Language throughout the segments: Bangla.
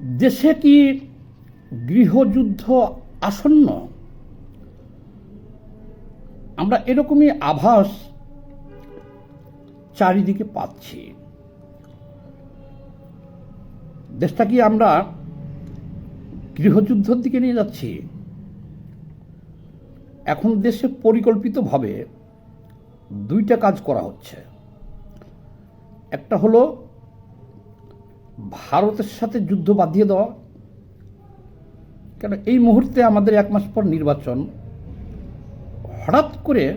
দেশে কি গৃহযুদ্ধ আসন্ন? আমরা এরকমই আভাস চারিদিকে পাচ্ছি। দেশটা কি আমরা গৃহযুদ্ধের দিকে নিয়ে যাচ্ছি? এখন দেশে পরিকল্পিতভাবে দুইটা কাজ করা হচ্ছে। একটা হলো ভারতের সাথে যুদ্ধ বাঁধিয়ে দেওয়া? কেন এই মুহূর্তে আমাদের এক মাস পর নির্বাচন? হঠাৎ করে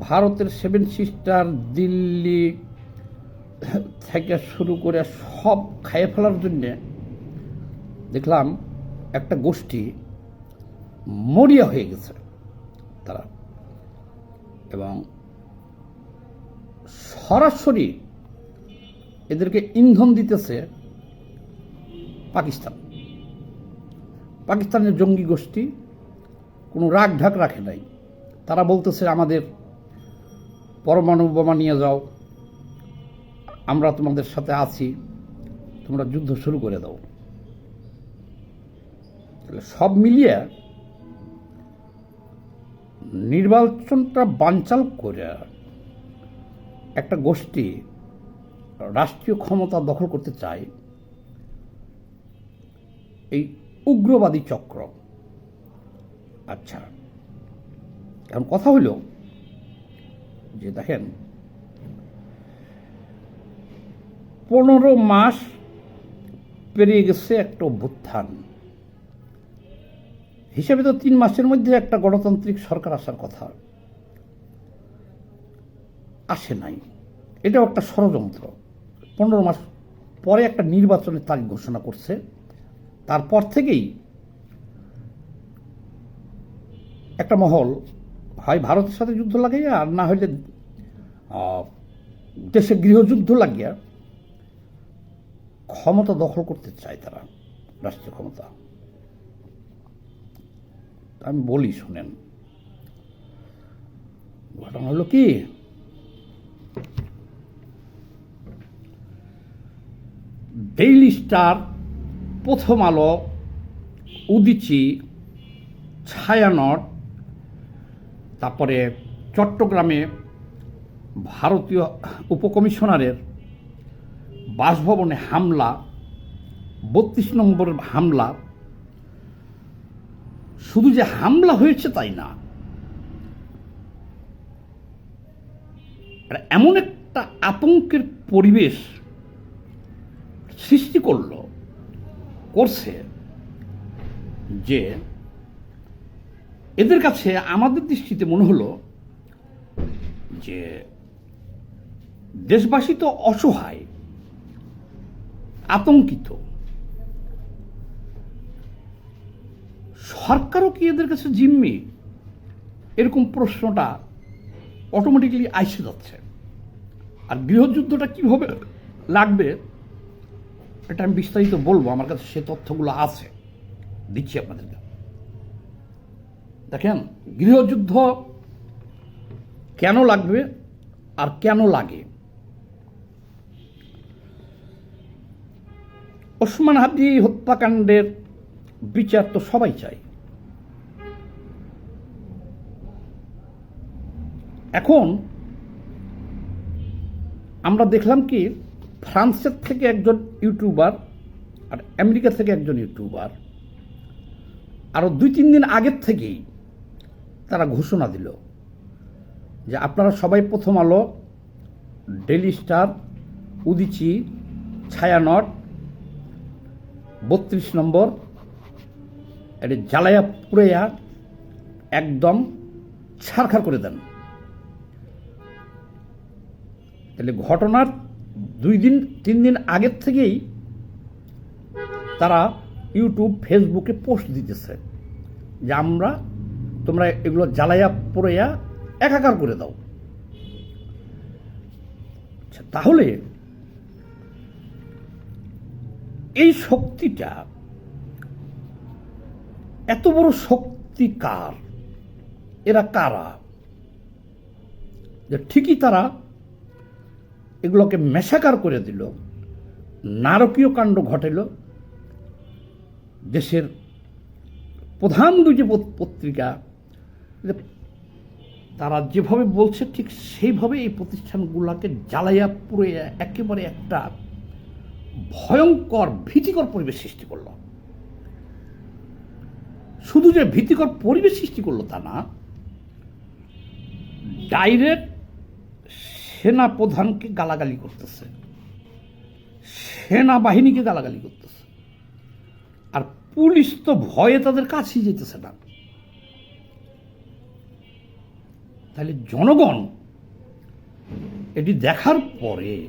ভারতের সেভেন সিস্টার দিল্লি থেকে শুরু করে সব খাইয়ে ফেলার জন্যে দেখলাম একটা গোষ্ঠী মরিয়া হয়ে গেছে তারা। এবং সরাসরি এদেরকে ইন্ধন দিতেছে পাকিস্তান। পাকিস্তানের জঙ্গি গোষ্ঠী কোনো রাগ ঢাক রাখে নাই। তারা বলতেছে, আমাদের পরমাণু বোমা নিয়ে যাও, আমরা তোমাদের সাথে আছি, তোমরা যুদ্ধ শুরু করে দাও। তাহলে সব মিলিয়ে নির্বাচনটা বানচাল করে একটা গোষ্ঠী রাষ্ট্রীয় ক্ষমতা দখল করতে চায় এই উগ্রবাদী চক্র। আচ্ছা এখন কথা হইল যে দেখেন, পনেরো মাস পেরিয়ে গেছে একটা অভ্যুত্থান। হিসেবে তো তিন মাসের মধ্যে একটা গণতান্ত্রিক সরকার আসার কথা। আসে নাই। এটাও একটা ষড়যন্ত্র। পনেরো মাস পরে একটা নির্বাচনের তারিখ ঘোষণা করছে। তারপর থেকেই একটা মহল, হয় ভারতের সাথে যুদ্ধ লাগাইয়া আর না হইলে দেশে গৃহযুদ্ধ লাগিয়া ক্ষমতা দখল করতে চায় তারা, রাষ্ট্রীয় ক্ষমতা। আমি বলি, শুনেন। ঘটনা হলো কি? ডেইলি স্টার প্রথম আলো, উদিচি, ছায়ানট, তারপরে চট্টগ্রামে ভারতীয় উপকমিশনারের বাসভবনে হামলা, বত্রিশ নম্বরের হামলা। শুধু যে হামলা হয়েছে তাই না এমন একটা আতঙ্কের পরিবেশ সৃষ্টি করল, করছে যে এদের কাছে আমাদের দৃষ্টিতে মনে হলো যে দেশবাসী তো অসহায়, আতঙ্কিত। সরকারও কি এদের কাছে জিম্মি? এরকম প্রশ্নটা অটোমেটিকলি আইসে যাচ্ছে। আর গৃহযুদ্ধটা কীভাবে লাগবে? এটা আমি বিস্তারিত বলব, আমার কাছে সে তথ্যগুলো আছে। দিচ্ছি আপনাদেরকে। দেখেন, গৃহযুদ্ধ কেন লাগবে আর কেন লাগে? ওসমান হাদি হত্যাকাণ্ডের বিচার তো সবাই চায়। এখন আমরা দেখলাম কি ফ্রান্সের থেকে একজন ইউটিউবার আর আমেরিকা থেকে একজন ইউটিউবার। আরও দুই তিন দিন আগের থেকেই তারা ঘোষণা দিল যে আপনারা সবাই প্রথম আলো ডেলি স্টার, উদিচি ছায়ানট বত্রিশ নম্বর, এটা জ্বালায়া পুড়েয়া একদম ছারখার করে দেন। তাহলে ঘটনার দুই দিন তিন দিন আগের থেকেই তারা ইউটিউব ফেসবুকে পোস্ট দিতেছে যে আমরা তোমরা এগুলো জ্বালাইয়া পোড়াইয়া একাকার করে দাও। আচ্ছা, তাহলে এই শক্তিটা এত বড় শক্তি কার? এরা কারা? যে ঠিকই তারা এগুলোকে মেশাকার করে দিল। নারকীয় কাণ্ড ঘটেল দেশের প্রধান দুটি পত- পত্রিকা তারা যেভাবে বলছে, ঠিক সেইভাবে এই প্রতিষ্ঠানগুলোকে জ্বালাইয়া পুড়ে একেবারে একটা ভয়ঙ্কর, ভীতিকর পরিবেশ সৃষ্টি করল। শুধু যে ভীতিকর পরিবেশ সৃষ্টি করল তা না, ডাইরেক্ট সেনা প্রধানকে গালাগালি করতেছে। সেনাবাহিনীকে গালাগালি করতেছে। আর পুলিশ তো ভয়ে তাদের কাছেই যেতেছে না। তাহলে জনগণ, এটি দেখার পরে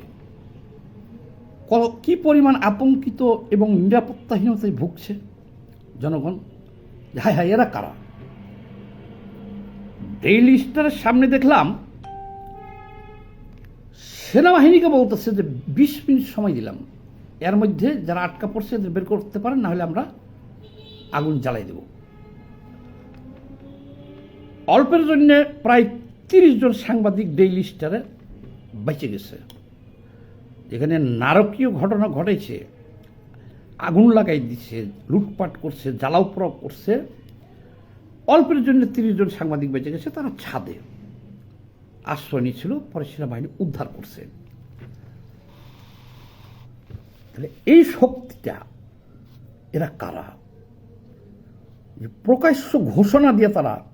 ক- পরিমাণ আতঙ্কিত এবং নিরাপত্তাহীনতায় ভুগছে জনগণ? হায় হায়, এরা কারা? ডেইলি স্টারের সামনে দেখলাম সেনাবাহিনীকে বলতেছে যে বিশ মিনিট সময় দিলাম। এর মধ্যে যারা আটকা পড়ছে এদের বের করতে পারেন, না হলে আমরা আগুন জ্বালাই দেব। অল্পের জন্য প্রায় তিরিশ জন সাংবাদিক ডেইলি স্টারে বেঁচে গেছে। যেখানে নারকীয় ঘটনা ঘটেছে। আগুন লাগাই দিচ্ছে, লুটপাট করছে, জ্বালাও করছে। অল্পের জন্য তিরিশ জন সাংবাদিক বেঁচে গেছে, তারা ছাদে। আশ্রয় নিয়েছিল, পরে সেনাবাহিনী উদ্ধার করছে। তাহলে এই শক্তিটা, এরা কারা? প্রকাশ্য ঘোষণা দিয়ে তারা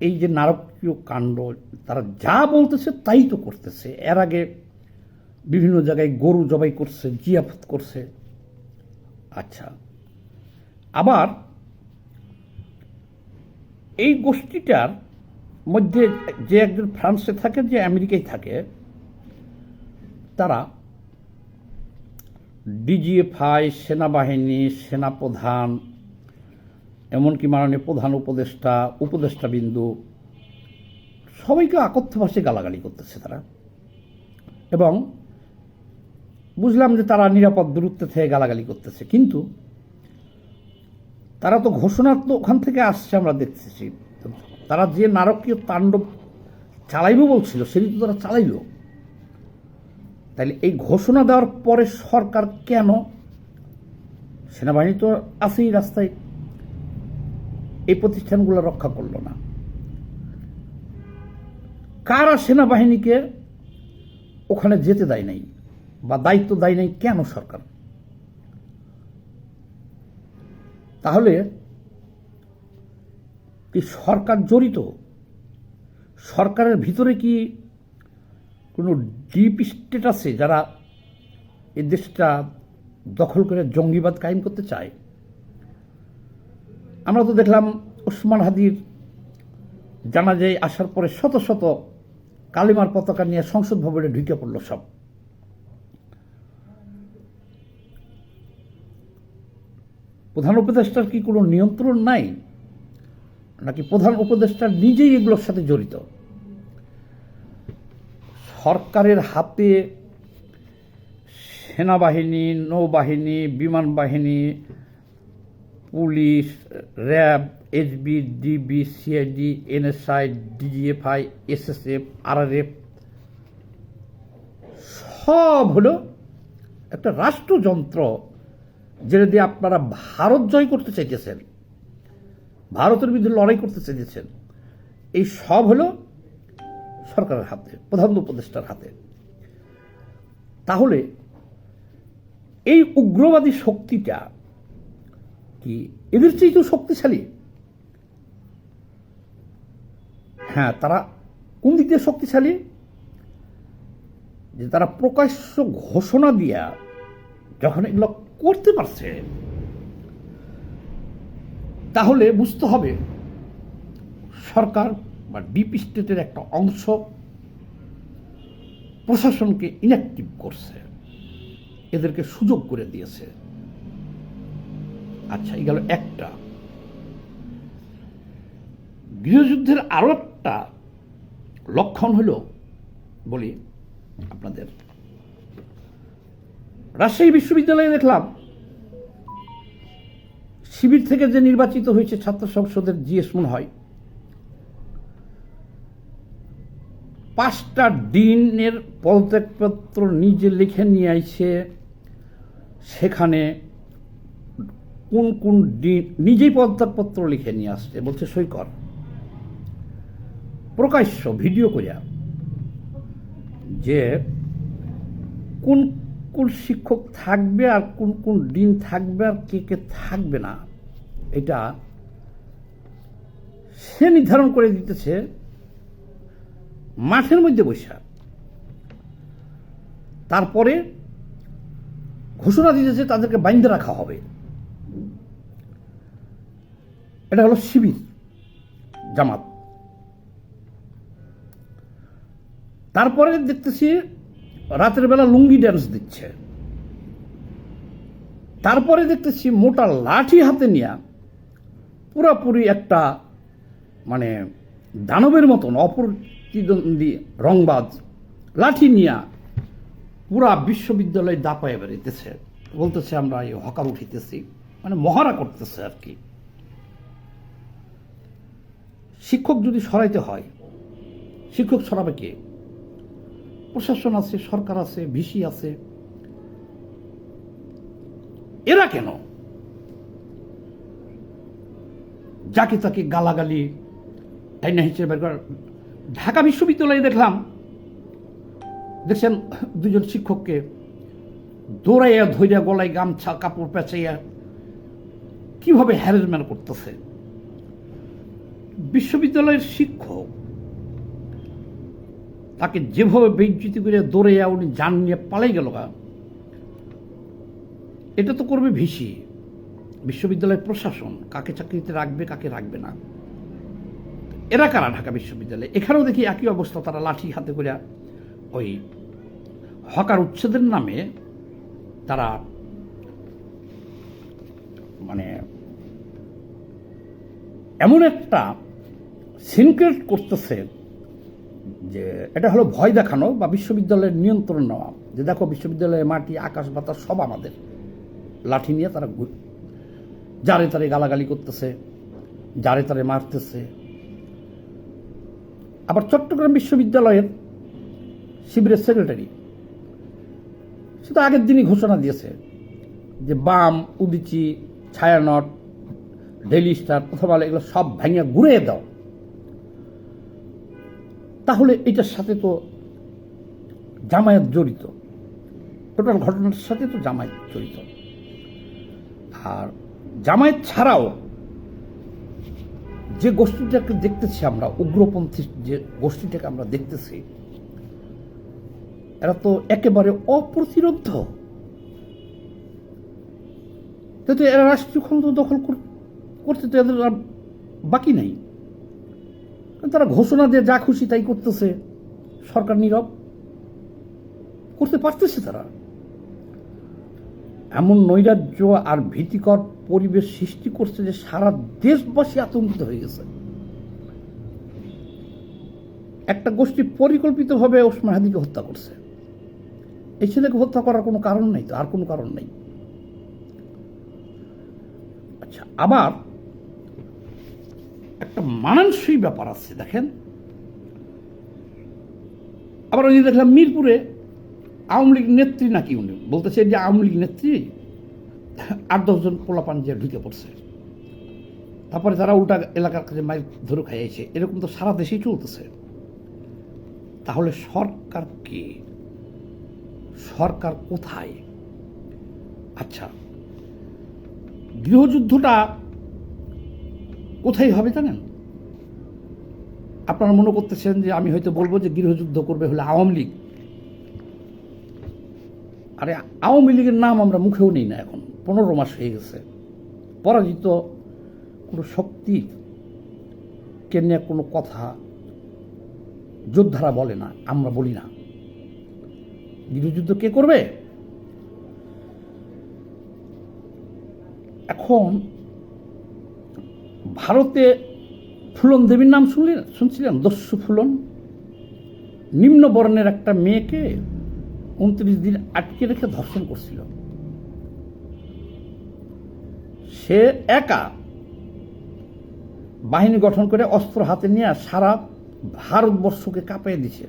এই যে নারকীয় কাণ্ড, তারা যা বলতেছে তাই তো করতেছে। এর আগে বিভিন্ন জায়গায় গরু জবাই করছে, জিয়াফত করছে। আচ্ছা আবার এই গোষ্ঠীটার মধ্যে যে একজন ফ্রান্সে থাকে, যে আমেরিকায় থাকে, তারা ডিজিএফআই, সেনাবাহিনী, সেনাপ্রধান, এমনকি মাননীয় প্রধান উপদেষ্টা উপদেষ্টা বিন্দু সবাইকে আকথ্য গালাগালি করতেছে তারা। এবং বুঝলাম যে তারা নিরাপদ দূরত্বে থেকে গালাগালি করতেছে, কিন্তু তারা তো ঘোষণা তো ওখান থেকে আসছে, আমরা দেখতেছি। তারা যে নারকীয় তাণ্ডব চালাইব বলছিল, সেটি তো তারা চালাইল। তাইলে এই ঘোষণা দেওয়ার পরে সরকার কেন সেনাবাহিনী তো আছেই রাস্তায়, এই প্রতিষ্ঠানগুলো রক্ষা করল না? কারা সেনাবাহিনীকে ওখানে যেতে দেয় নাই বা দায়িত্ব দেয় নাই কেন সরকার? তাহলে কি সরকার জড়িত? সরকারের ভিতরে কি কোনো ডিপ স্টেট আছে যারা এই দেশটা দখল করে জঙ্গিবাদ কায়েম করতে চায়? আমরা তো দেখলাম ওসমান হাদির জানাজায় আসার পরে শত শত কালিমার পতাকা নিয়ে সংসদ ভবনে ঢুকে পড়ল সব। প্রধান উপদেষ্টার কি কোনো নিয়ন্ত্রণ নাই? নাকি প্রধান উপদেষ্টা নিজেই এগুলোর সাথে জড়িত। সরকারের হাতে সেনাবাহিনী, নৌবাহিনী বিমান বাহিনী police, RAB HB DB, CID, NSI, DGFI, SSF, RRF, সব হলো একটা রাষ্ট্রযন্ত্র যেটা দিয়ে আপনারা ভারত জয় করতে চাইতেছেন। ভারতের বিরুদ্ধে লড়াই করতে চেয়েছেন। এই সব হলো সরকারের হাতে, প্রধান উপদেষ্টার হাতে। তাহলে এই উগ্রবাদী শক্তিটা কি এদের চেয়ে তো শক্তিশালী? হ্যাঁ তারা কোন দিক দিয়ে শক্তিশালী? যে তারা প্রকাশ্য ঘোষণা দিয়া যখন এগুলো করতে পারছে তাহলে বুঝতে হবে সরকার বা ডিপ স্টেটের একটা অংশ প্রশাসনকে ইনঅ্যাক্টিভ করছে। এদেরকে সুযোগ করে দিয়েছে। আচ্ছা এই গেল একটা। গৃহযুদ্ধের আরও একটা লক্ষণ হল, বলি আপনাদের। রাজশাহী বিশ্ববিদ্যালয়ে দেখলাম শিবির থেকে যে নির্বাচিত হয়েছে ছাত্র সংসদের জিএস মনে হয়, পাঁচটা দিনের পদত্যাগপত্র নিজে লিখে নিয়ে আইছে। সেখানে কোন কোন দিন নিজেই পদত্যাগপত্র লিখে নিয়ে আসছে বলছে সই কর প্রকাশ্য ভিডিও করিয়া যে কোন কোন শিক্ষক থাকবে আর কোন কোন দিন থাকবে আর কে কে থাকবে না, এটা সে নির্ধারণ করে দিতেছে মাঠের মধ্যে বৈশাখ তারপরে ঘোষণা দিতেছে তাদেরকে বাইন্ধে রাখা হবে। এটা হলো শিবির, জামাত। তারপরে দেখতেছি রাতের বেলা লুঙ্গি ড্যান্স দিচ্ছে। তারপরে দেখতেছি মোটা লাঠি হাতে নিয়ে পুরাপুরি একটা মানে দানবের মতন অপ্রতিদ্বন্দ্বী রংবাজ লাঠি নিয়া পুরা বিশ্ববিদ্যালয় দাপায় বেরিতেছে বলতেছে, আমরা এই হকার উঠিতেছি। মানে মহারা করতেছে আর কি। শিক্ষক যদি সরাইতে হয়, শিক্ষক সরাবে কে? প্রশাসন আছে, সরকার আছে, ভিসি আছে। এরা কেন? যাকে তাকে গালাগালি তাই না হিসেবে ঢাকা বিশ্ববিদ্যালয়ে দেখলাম, দেখছেন দুজন শিক্ষককে দৌড়াইয়া, ধৈর্য গলায় গামছা, কাপড় পেঁচাইয়া কীভাবে হ্যারেসমেন্ট করতেছে? বিশ্ববিদ্যালয়ের শিক্ষক তাকে যেভাবে বেজ্জিতি করে দৌড়াইয়া উনি যান নিয়ে পালাই গেল এটা তো করবে ভিসি বিশ্ববিদ্যালয় প্রশাসন, কাকে চাকরিতে রাখবে, কাকে রাখবে না। এরা কারা ঢাকা বিশ্ববিদ্যালয়ে? এখানেও দেখি একই অবস্থা, তারা লাঠি হাতে করে ওই হকার উচ্ছেদের নামে তারা মানে এমন একটা সিনক্রেট করতেছে যে এটা হলো ভয় দেখানো বা বিশ্ববিদ্যালয়ের নিয়ন্ত্রণ নেওয়া। যে দেখো বিশ্ববিদ্যালয়ের মাটি, আকাশ, বাতাস সব আমাদের। লাঠি নিয়ে তারা যারে তারে গালাগালি করতেছে, যারে তারে মারতেছে। আবার চট্টগ্রাম বিশ্ববিদ্যালয়ের শিবিরের সেক্রেটারি সে তো আগের দিনই ঘোষণা দিয়েছে যে বাম, উদিচি, ছায়ানট ডেলি স্টার অথবা এগুলো সব ভেঙে ঘুরে দাও। তাহলে এটার সাথে তো জামায়াত জড়িত। টোটাল ঘটনার সাথে তো জামায়াত জড়িত। আর জামায়াত ছাড়াও যে গোষ্ঠীটাকে দেখতেছি আমরা, উগ্রপন্থী যে গোষ্ঠীটাকে আমরা দেখতেছি, এরা তো একেবারে অপ্রতিরোধ তো এরা রাষ্ট্রীয় ক্ষমতা দখল করতে তো এদের আর বাকি নাই। তারা ঘোষণা দিয়ে যা খুশি তাই করতেছে। সরকার নীরব। করতে পারতেছে তারা। এমন নৈরাজ্য আর ভীতিকর পরিবেশ সৃষ্টি করছে যে সারা দেশবাসী আতঙ্কিত হয়ে গেছে। একটা গোষ্ঠী পরিকল্পিতভাবে ওসমান হাদিকে হত্যা করছে। এই ছেলেকে হত্যা করার কোনো কারণ নেই তো, আর কোনো কারণ নেই। আচ্ছা আবার একটা মানানসই ব্যাপার আছে, দেখেন। আবার ওই দেখলাম মিরপুরে আওয়ামী লীগ নেত্রী নাকি উনি? বলতেছে যে আওয়ামী লীগ নেত্রী, আট দশজন পোলাপান যে ঢুকে পড়ছে। তারপরে তারা উল্টা এলাকার কাছে মাইল ধরে খাইয়েছে এরকম তো সারা দেশেই চলতেছে। তাহলে সরকার কে? সরকার কোথায়? আচ্ছা গৃহযুদ্ধটা কোথায় হবে জানেন? আপনারা মনে করতেছেন যে আমি হয়তো বলব যে গৃহযুদ্ধ করবে হলে আওয়ামী লীগ। আরে আওয়ামী লীগের নাম আমরা মুখেও নেই না এখন। পনেরো মাস হয়ে গেছে। পরাজিত কোনো শক্তি কে নিয়ে কোনো কথা যোদ্ধারা বলে না, আমরা বলি না। গৃহযুদ্ধ কে করবে? এখন ভারতে ফুলন দেবীর নাম শুনলেন শুনছিলেন? দস্যু ফুলন। নিম্ন বর্ণের একটা মেয়েকে উনত্রিশ দিন আটকে রেখে ধর্ষণ করছিল। সে একা বাহিনী গঠন করে অস্ত্র হাতে নিয়ে সারা ভারতবর্ষকে কাঁপিয়ে দিছে।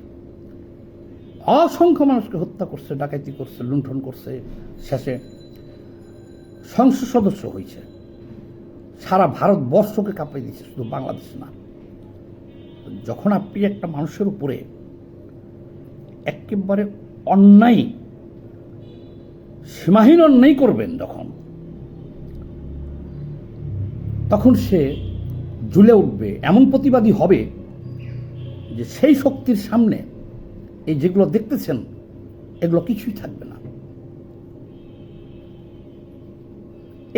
অসংখ্য মানুষকে হত্যা করছে, ডাকাতি করছে, লুণ্ঠন করছে, শেষে সংসদ সদস্য হয়েছে। সারা ভারতবর্ষকে কাঁপাই দিচ্ছে শুধু বাংলাদেশ না। যখন আপনি একটা মানুষের উপরে একেবারে অন্যায়, সীমাহীন অন্যায় করবেন যখন, তখন সে জ্বলে উঠবে, এমন প্রতিবাদী হবে যে সেই শক্তির সামনে এই যেগুলো দেখতেছেন, এগুলো কিছুই থাকবে না।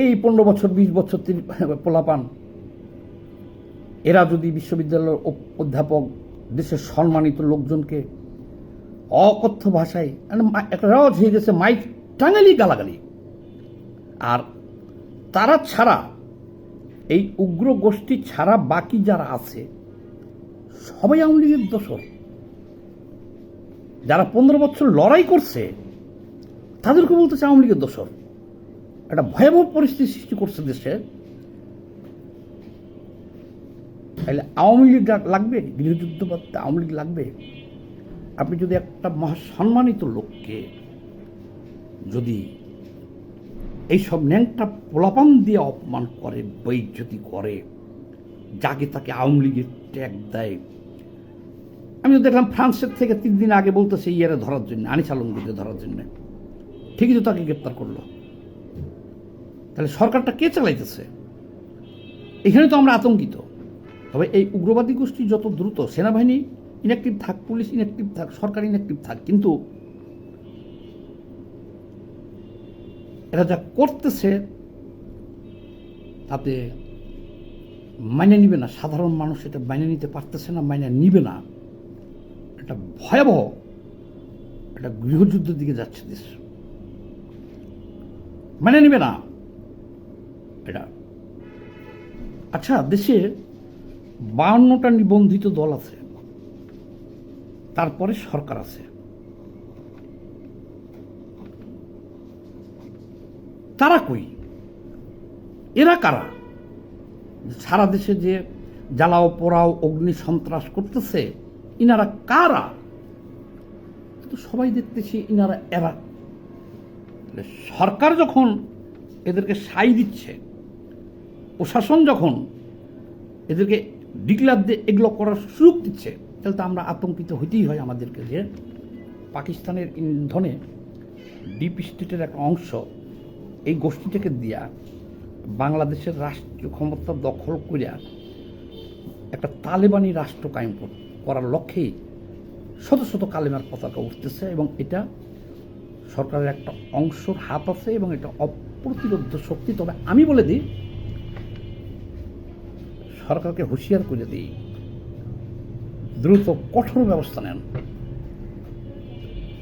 এই পনেরো বছর, বিশ বছর তিনি পোলাপান। এরা যদি বিশ্ববিদ্যালয়ের অধ্যাপক, দেশের সম্মানিত লোকজনকে অকথ্য ভাষায় মানে একটা রেওয়াজ হয়ে গেছে মাইক টাঙালি গালাগালি। আর তারা ছাড়া, এই উগ্র গোষ্ঠী ছাড়া বাকি যারা আছে, সবাই আওয়ামী লীগের দোষর। যারা পনেরো বছর লড়াই করছে, তাদেরকে বলতেছে আওয়ামী লীগের দোষর। একটা ভয়াবহ পরিস্থিতি সৃষ্টি করছে দেশে। তাহলে আওয়ামী লীগ লাগবে? গৃহযুদ্ধ করতে আওয়ামী লীগ লাগবে? আপনি যদি একটা মহাসম্মানিত লোককে যদি এইসব ন্যাংটা পোলাপান দিয়ে অপমান করে বৈজ্যতি করে, যাকে তাকে আওয়ামী লীগের ট্যাগ দেয়। আমি তো দেখলাম ফ্রান্সের থেকে তিন দিন আগে বলতেছে ইয়ারে ধরার জন্য, আনিস আলমগীরকে ধরার জন্য। ঠিকই তো তাকে গ্রেপ্তার করল। তাহলে সরকারটা কে চালাইতেছে? এখানে তো আমরা আতঙ্কিত। তবে এই উগ্রবাদী গোষ্ঠী যত দ্রুত সেনাবাহিনী ইনঅ্যাক্টিভ থাক পুলিশ ইনঅ্যাক্টিভ থাক, সরকার ইনঅ্যাক্টিভ থাক, কিন্তু এরা যা করতেছে তাতে মাইনে নিবে না। সাধারণ মানুষ এটা মাইনে নিতে পারতেছে না, মাইনে নিবে না। এটা ভয়াবহ একটা গৃহযুদ্ধের দিকে যাচ্ছে দেশ। মানে নিবে না। এটা আচ্ছা দেশে বাউন্নটা নিবন্ধিত দল আছে, তারপরে সরকার আছে। তারা কই? এরা কারা? সারা দেশে যে জ্বালাও পোড়াও, অগ্নি সন্ত্রাস করতেছে, ইনারা কারা? তো সবাই দেখতেছি ইনারা এরা। সরকার যখন এদেরকে সাই দিচ্ছে প্রশাসন যখন এদেরকে ডিক্লার দিয়ে এগুলো করার সুযোগ দিচ্ছে, তাহলে তো আমরা আতঙ্কিত হইতেই হয় আমাদেরকে যে পাকিস্তানের ইন্ধনে ডিপ স্টেটের একটা অংশ এই গোষ্ঠীটাকে দিয়া বাংলাদেশের রাষ্ট্রীয় ক্ষমতা দখল করিয়া একটা তালেবানি রাষ্ট্র কায়েম করার লক্ষ্যেই শত শত কালেমার পতাকা উঠতেছে এবং এটা সরকারের একটা অংশর হাত আছে এবং এটা অপ্রতিরোধ শক্তি। তবে আমি বলে দিই সরকারকে হুঁশিয়ার করে দিই, দ্রুত কঠোর ব্যবস্থা নেন।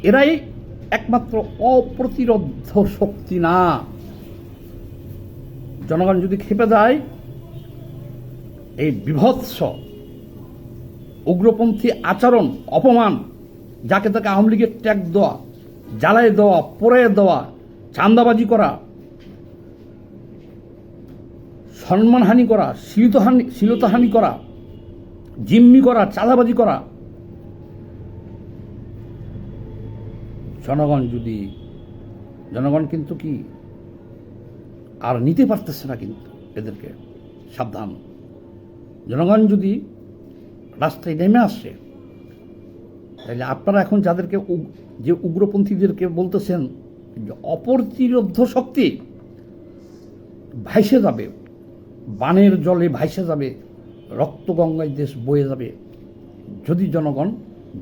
এরাই একমাত্র অপ্রতিরোধ শক্তি না। জনগণ যদি খেপে যায়, এই বিভৎস উগ্রপন্থী আচরণ, অপমান, যাকে তাকে আওয়ামী লীগের ট্যাগ দেওয়া, জ্বালায় দেওয়া পরে দেওয়া চান্দাবাজি করা সম্মানহানি করা শিলতহানি শিলতাহানি করা, জিম্মি করা, চাঁদাবাজি করা। জনগণ যদি জনগণ কিন্তু কি? আর নিতে পারতেছে না কিন্তু এদেরকে। সাবধান। জনগণ যদি রাস্তায় নেমে আসছে তাহলে আপনারা এখন যাদেরকে যে উগ্রপন্থীদেরকে বলতেছেন যে অপরতিরোধ শক্তি ভাইসে যাবে। বানের জলে ভাইসে যাবে, রক্তগঙ্গায় দেশ বয়ে যাবে। যদি জনগণ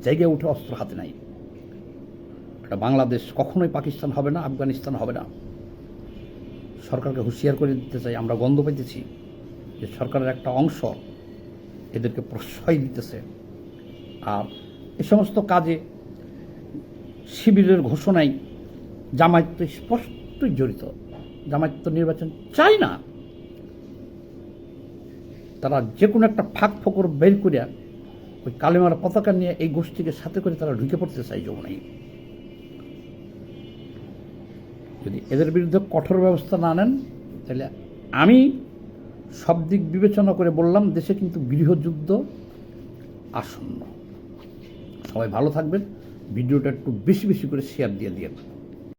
জায়গায় উঠে অস্ত্র হাতে নাই এটা বাংলাদেশ কখনোই পাকিস্তান হবে না, আফগানিস্তান হবে না। সরকারকে হুঁশিয়ার করে দিতে চাই, আমরা গন্ধ পাইতেছি যে সরকারের একটা অংশ এদেরকে প্রশ্রয় দিতেছে। আর এ সমস্ত কাজে শিবিরের ঘোষণায় জামায়াত স্পষ্টই জড়িত। জামায়াত নির্বাচন চাই না। তারা যে কোনো একটা ফাঁক ফকর বের করিয়া ওই কালেমার পতাকা নিয়ে এই গোষ্ঠীকে সাথে করে তারা ঢুকে পড়তে চাই যমুনাই যদি এদের বিরুদ্ধে কঠোর ব্যবস্থা না নেন, তাহলে আমি সব দিক বিবেচনা করে বললাম, দেশে কিন্তু গৃহযুদ্ধ আসন্ন। সবাই ভালো থাকবেন। ভিডিওটা একটু বেশি বেশি করে শেয়ার দিয়ে দিয়ে